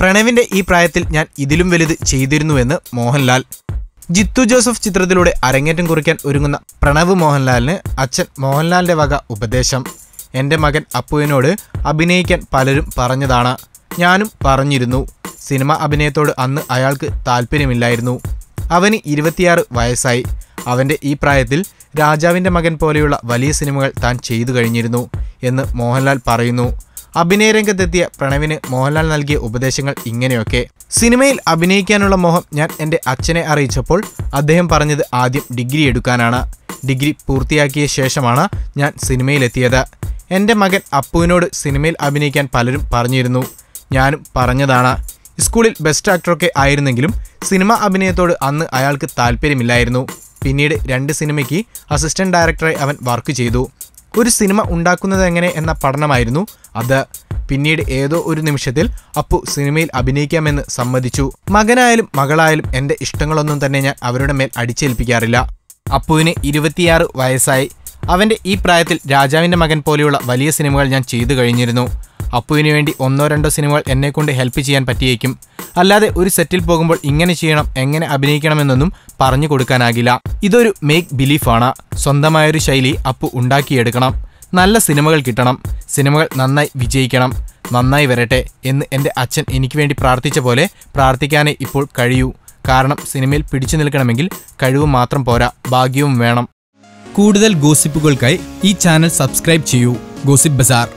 പ്രണവിന്റെ ഈ പ്രായത്തിൽ ഞാൻ ഇതിലും വലുത് ചെയ്തിരുന്നുവെന്ന് മോഹൻലാൽ. ജിത്തു ജോസഫ് ചിത്രത്തിലൂടെ അരങ്ങേറ്റം കുറിക്കാൻ ഒരുങ്ങുന്ന പ്രണവ് മോഹൻലാലിന് അച്ഛൻ മോഹൻലാലിന്റെ വക ഉപദേശം. എന്റെ മകൻ അപ്പുവിനോട് അഭിനയിക്കാൻ പലരും പറഞ്ഞതാണ്. ഞാനും പറഞ്ഞിരുന്നു. സിനിമ അഭിനയത്തോട് അന്ന് അയാൾക്ക് താല്പര്യമില്ലായിരുന്നു. അവന് ഇരുപത്തിയാറ് വയസ്സായി. അവന്റെ ഈ പ്രായത്തിൽ രാജാവിന്റെ മകൻ പോലെയുള്ള വലിയ സിനിമകൾ താൻ ചെയ്തു കഴിഞ്ഞിരുന്നു എന്ന് മോഹൻലാൽ പറയുന്നു. അഭിനയരംഗത്തെത്തിയ പ്രണവിന് മോഹൻലാൽ നൽകിയ ഉപദേശങ്ങൾ ഇങ്ങനെയൊക്കെ. സിനിമയിൽ അഭിനയിക്കാനുള്ള മോഹം ഞാൻ എന്റെ അച്ഛനെ അറിയിച്ചപ്പോൾ അദ്ദേഹം പറഞ്ഞത് ആദ്യം ഡിഗ്രി എടുക്കാനാണ്. ഡിഗ്രി പൂർത്തിയാക്കിയ ശേഷമാണ് ഞാൻ സിനിമയിലെത്തിയത്. എന്റെ മകൻ അപ്പുവിനോട് സിനിമയിൽ അഭിനയിക്കാൻ പലരും പറഞ്ഞിരുന്നു. ഞാനും പറഞ്ഞതാണ്. സ്കൂളിൽ ബെസ്റ്റ് ആക്ടറൊക്കെ ആയിരുന്നെങ്കിലും സിനിമ അഭിനയത്തോട് അന്ന് അയാൾക്ക് താല്പര്യമില്ലായിരുന്നു. പിന്നീട് രണ്ട് സിനിമയ്ക്ക് അസിസ്റ്റന്റ് ഡയറക്ടറായി അവൻ വർക്ക് ചെയ്തു. ഒരു സിനിമ ഉണ്ടാക്കുന്നത് എങ്ങനെ എന്ന പഠനമായിരുന്നു അത്. പിന്നീട് ഏതോ ഒരു നിമിഷത്തിൽ അപ്പു സിനിമയിൽ അഭിനയിക്കാമെന്ന് സമ്മതിച്ചു. മകനായാലും മകളായാലും എന്റെ ഇഷ്ടങ്ങളൊന്നും തന്നെ ഞാൻ അവരുടെ മേൽ അടിച്ചേൽപ്പിക്കാറില്ല. അപ്പുവിന് ഇരുപത്തിയാറ് വയസ്സായി. അവന്റെ ഈ പ്രായത്തിൽ രാജാവിന്റെ മകൻ പോലെയുള്ള വലിയ സിനിമകൾ ഞാൻ ചെയ്തു കഴിഞ്ഞിരുന്നു. അപ്പുവിന് വേണ്ടി ഒന്നോ രണ്ടോ സിനിമകൾ എന്നെക്കൊണ്ട് ഹെൽപ്പ് ചെയ്യാൻ പറ്റിയേക്കും. അല്ലാതെ ഒരു സെറ്റിൽ പോകുമ്പോൾ ഇങ്ങനെ ചെയ്യണം എങ്ങനെ അഭിനയിക്കണമെന്നൊന്നും പറഞ്ഞു കൊടുക്കാനാകില്ല. ഇതൊരു മേക്ക് ബിലീഫാണ് സ്വന്തമായൊരു ശൈലി അപ്പു ഉണ്ടാക്കിയെടുക്കണം. നല്ല സിനിമകൾ കിട്ടണം. സിനിമകൾ നന്നായി വിജയിക്കണം. നന്നായി വരട്ടെ എന്ന് എന്റെ അച്ഛൻ എനിക്ക് വേണ്ടി പ്രാർത്ഥിച്ച പോലെ പ്രാർത്ഥിക്കാനേ ഇപ്പോൾ കഴിയൂ. കാരണം സിനിമയിൽ പിടിച്ചു നിൽക്കണമെങ്കിൽ കഴിവ് മാത്രം പോരാ. ഭാഗ്യവും വേണം. കൂടുതൽ ഗോസിപ്പുകൾക്കായി ഈ ചാനൽ സബ്സ്ക്രൈബ് ചെയ്യൂ. Gossip bazaar.